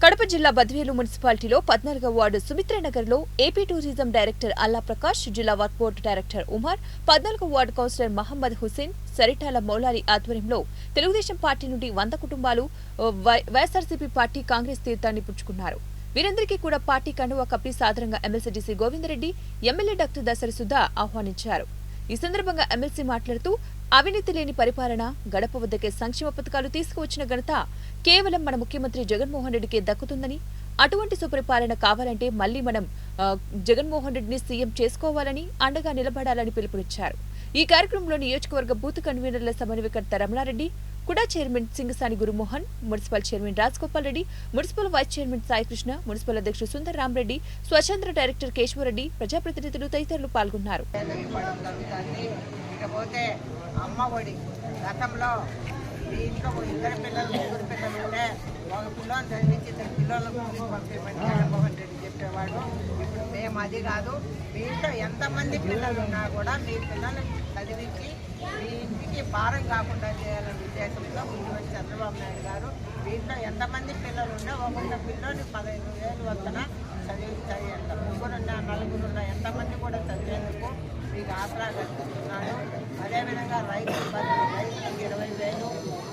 కడప జిల్లా బద్వేలు మున్సిపాలిటీలో పద్నాలుగవ ward సుమిత్రనగర్లో AP tourism director Alla Prakash జిల్లా వర్క్ బోర్డు డైరెక్టర్ ఉమర్ పద్నాలుగవ వార్డు కౌన్సిలర్ మహమ్మద్ హుసేన్ సరిటాల మౌలాలి ఆధ్వర్యంలో తెలుగుదేశం పార్టీ నుండి వంద కుటుంబాలు వై- వైఎస్ఆర్సీపీ పార్టీ కాంగ్రెస్ తీర్థాన్ని పుచ్చుకున్నారు. వీరందరికీ కూడా పార్టీ కండువా కప్పి సాదరంగా MLC Govinda Reddy MLA doctor Dasari Sudha ఆహ్వానించారు. ఈ సందర్భంగా ఎమ్మెల్సీ మాట్లాడుతూ అవినీతి లేని పరిపాలన గడప వద్దకే సంక్షేమ పథకాలు తీసుకువచ్చిన ఘనత కేవలం మన ముఖ్యమంత్రి జగన్మోహన్ రెడ్డికే దక్కుతుందని అటువంటి సుపరిపాలన కావాలంటే మళ్ళీ మనం జగన్మోహన్ రెడ్డిని సీఎం చేసుకోవాలని అండగా నిలబడాలని పిలుపునిచ్చారు. ఈ కార్యక్రమంలో నియోజకవర్గ బూత్ కన్వీనర్ల సమన్వయకర్త రమణారెడ్డి కుడా chairman Singasani Gurumohan municipal chairman Rajagopal Reddy municipal vice chairman Saikrishna municipal అధ్యక్షుడు సుందర్ రామరెడ్డి స్వతంత్ర డైరెక్టర్ కేశవరెడ్డి ప్రజాప్రతినిధులు తదితరులు పాల్గొన్నారు. ఇకపోతే అమ్మ ఒడి. గతంలో ఇంట్లో ఇద్దరు పిల్లలు ముగ్గురు పిల్లలు ఉంటే ఒక పిల్లని చదివించి ఇద్దరు పిల్లలను కూలికి పంపించమని జగన్మోహన్ రెడ్డి చెప్పేవాడు. ఇప్పుడు మేము అది కాదు మీ ఇంట్లో ఎంతమంది పిల్లలు ఉన్నా కూడా మీ పిల్లల్ని చదివించి మీ ఇంటికి భారం కాకుండా చేయాలనే ఉద్దేశంతో ముఖ్యమంత్రి చంద్రబాబు నాయుడు గారు మీ ఇంట్లో ఎంతమంది పిల్లలు ఉన్నా ఒక్కొక్క పిల్లలు పదహైదు వేలు వద్దన చదివించాయి అంట. ముగ్గురున్నా నలుగురున్నా ఎంతమంది కూడా చదివి ఆసరా కల్పిస్తున్నాడు అదేవిధంగా రైతు రైతులకు ఇరవై వేలు.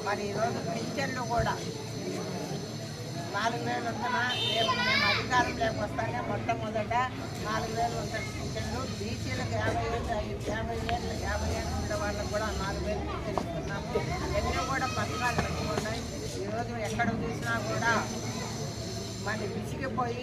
మరి ఈరోజు పింఛన్లు కూడా. నాలుగు వేలు వస్తున్నా రేపు మేము అధికారంలోకి వస్తానే మొట్టమొదట నాలుగు వేలు ఉంటుంది పింఛన్లు. బీసీలకు యాభై వేలు యాభై వేలు యాభై ఏళ్ళు ఉండే వాళ్ళకు కూడా నాలుగు వేలు పింఛన్ ఇస్తున్నాము. ఎన్నో కూడా పథకాలు పెట్టుకున్నాయి. ఈరోజు ఎక్కడ చూసినా కూడా మరి విసిగిపోయి